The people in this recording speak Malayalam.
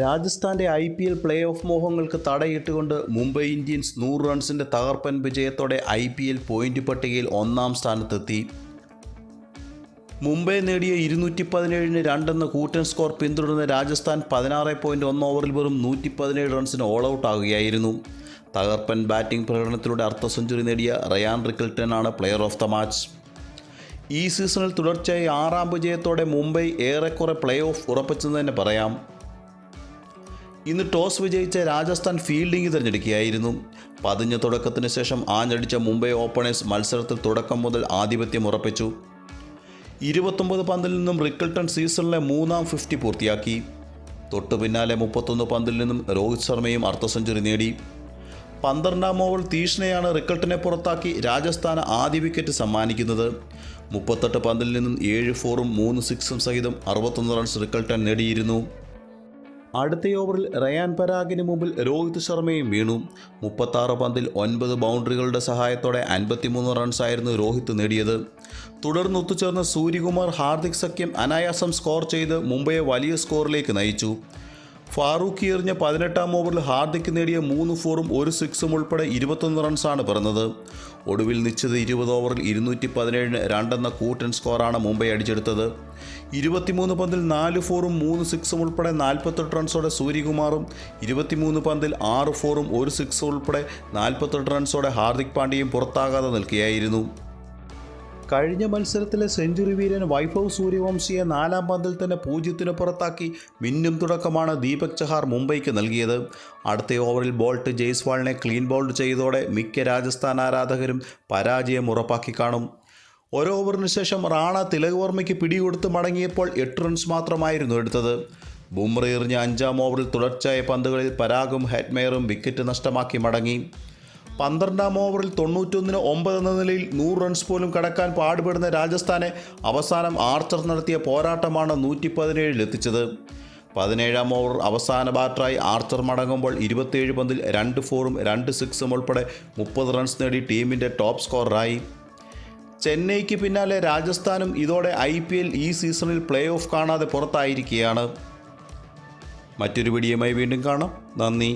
രാജസ്ഥാന്റെ I P L play off മോഹങ്ങൾക്ക് തടയിട്ടുകൊണ്ട് മുംബൈ ഇന്ത്യൻസ് നൂറ് റൺസിന്റെ തകർപ്പൻ വിജയത്തോടെ ഐ പി എൽ പോയിന്റ് പട്ടികയിൽ ഒന്നാം സ്ഥാനത്തെത്തി. മുംബൈ നേടിയ ഇരുന്നൂറ്റി പതിനേഴിന് രണ്ടെന്ന കൂറ്റൻ സ്കോർ പിന്തുടർന്ന് രാജസ്ഥാൻ പതിനാറ് പോയിന്റ് ഒന്ന് ഓവറിൽ വെറും നൂറ്റി പതിനേഴ് റൺസിന് ഓൾ ഔട്ട് ആകുകയായിരുന്നു. തകർപ്പൻ ബാറ്റിംഗ് പ്രകടനത്തിലൂടെ അർദ്ധ സെഞ്ചുറി നേടിയ റയാൻ റിക്കിൾട്ടനാണ് പ്ലെയർ ഓഫ് ദ മാച്ച്. ഈ സീസണിൽ തുടർച്ചയായി ആറാം വിജയത്തോടെ മുംബൈ ഏറെക്കുറെ പ്ലേ ഓഫ് ഉറപ്പിച്ചെന്ന് തന്നെ പറയാം. ഇന്ന് ടോസ് വിജയിച്ച രാജസ്ഥാൻ ഫീൽഡിംഗ് തിരഞ്ഞെടുക്കുകയായിരുന്നു. പതിഞ്ഞ തുടക്കത്തിന് ശേഷം ആഞ്ഞടിച്ച മുംബൈ ഓപ്പണേഴ്സ് മത്സരത്തിൽ തുടക്കം മുതൽ ആധിപത്യം ഉറപ്പിച്ചു. ഇരുപത്തൊമ്പത് പന്തിൽ നിന്നും റിക്കിൾട്ടൺ സീസണിലെ മൂന്നാം ഫിഫ്റ്റി പൂർത്തിയാക്കി. തൊട്ടു പിന്നാലെ മുപ്പത്തൊന്ന് പന്തിൽ നിന്നും രോഹിത് ശർമ്മയും അർദ്ധ സെഞ്ചുറി നേടി. പന്ത്രണ്ടാം ഓവർ തീഷ്ണയാണ് റിക്കൾട്ടിനെ പുറത്താക്കി രാജസ്ഥാന് ആദ്യ വിക്കറ്റ് സമ്മാനിക്കുന്നത്. മുപ്പത്തെട്ട് പന്തിൽ നിന്നും ഏഴ് ഫോറും മൂന്ന് സിക്സും സഹിതം അറുപത്തൊന്ന് റൺസ് റിക്കൾട്ടൻ നേടിയിരുന്നു. അടുത്ത ഓവറിൽ റയാൻ പരാഗിന് മുമ്പിൽ രോഹിത് ശർമ്മയും വീണു. മുപ്പത്താറ് പന്തിൽ ഒൻപത് ബൗണ്ടറികളുടെ സഹായത്തോടെ അൻപത്തിമൂന്ന് റൺസായിരുന്നു രോഹിത് നേടിയത്. തുടർന്ന് ഒത്തുചേർന്ന സൂര്യകുമാർ ഹാർദിക് സഖ്യം അനായാസം സ്കോർ ചെയ്ത് മുംബൈയെ വലിയ സ്കോറിലേക്ക് നയിച്ചു. ഫാറൂഖ് എറിഞ്ഞ പതിനെട്ടാം ഓവറിൽ ഹാർദിക് നേടിയ മൂന്ന് ഫോറും ഒരു സിക്സും ഉൾപ്പെടെ ഇരുപത്തൊന്ന് റൺസാണ് പിറന്നത്. ഒടുവിൽ നിശ്ചിത ഇരുപത് ഓവറിൽ ഇരുന്നൂറ്റി പതിനേഴിന് രണ്ടെന്ന കൂട്ടൻ സ്കോറാണ് മുംബൈ അടിച്ചെടുത്തത്. ഇരുപത്തിമൂന്ന് പന്തിൽ നാല് ഫോറും മൂന്ന് സിക്സും ഉൾപ്പെടെ നാൽപ്പത്തെട്ട് റൺസോടെ സൂര്യകുമാറും ഇരുപത്തിമൂന്ന് പന്തിൽ ആറ് ഫോറും ഒരു സിക്സും ഉൾപ്പെടെ നാൽപ്പത്തെട്ട് റൺസോടെ ഹാർദിക് പാണ്ഡ്യയും പുറത്താകാതെ നിൽക്കുകയായിരുന്നു. കഴിഞ്ഞ മത്സരത്തിലെ സെഞ്ചുറി വീരൻ വൈഭവ് സൂര്യവംശിയെ നാലാം പന്തിൽ തന്നെ പൂജ്യത്തിന് പുറത്താക്കി. മിന്നും തുടക്കമാണ് ദീപക് ചഹാർ മുംബൈക്ക് നൽകിയത്. അടുത്ത ഓവറിൽ ബോൾട്ട് ജയ്സ്വാളിനെ ക്ലീൻ ബോൾഡ് ചെയ്തതോടെ മിക്ക രാജസ്ഥാൻ ആരാധകരും പരാജയം ഉറപ്പാക്കി കാണും. ഒരു ഓവറിന് ശേഷം റാണ തിലക് വർമ്മയ്ക്ക് പിടികൊടുത്ത് മടങ്ങിയപ്പോൾ എട്ട് റൺസ് മാത്രമായിരുന്നു എടുത്തത്. ബുംറ എറിഞ്ഞ അഞ്ചാം ഓവറിൽ തുടർച്ചയായ പന്തുകളിൽ പരാഗും ഹെറ്റ്മെയറും വിക്കറ്റ് നഷ്ടമാക്കി മടങ്ങി. പന്ത്രണ്ടാം ഓവറിൽ തൊണ്ണൂറ്റൊന്നിന് ഒമ്പത് എന്ന നിലയിൽ നൂറ് റൺസ് പോലും കടക്കാൻ പാടുപെടുന്ന രാജസ്ഥാനെ അവസാനം ആർച്ചർ നടത്തിയ പോരാട്ടമാണ് നൂറ്റി പതിനേഴിലെത്തിച്ചത് പതിനേഴാം ഓവർ അവസാന ബാറ്ററായി ആർച്ചർ മടങ്ങുമ്പോൾ ഇരുപത്തിയേഴ് പന്തിൽ രണ്ട് ഫോറും രണ്ട് സിക്സും ഉൾപ്പെടെ മുപ്പത് റൺസ് നേടി ടീമിന്റെ ടോപ്പ് സ്കോററായി. ചെന്നൈക്ക് പിന്നാലെ രാജസ്ഥാനും ഇതോടെ ഐ ഈ സീസണിൽ പ്ലേ ഓഫ് കാണാതെ പുറത്തായിരിക്കുകയാണ്. മറ്റൊരു വീഡിയോയുമായി വീണ്ടും കാണാം. നന്ദി.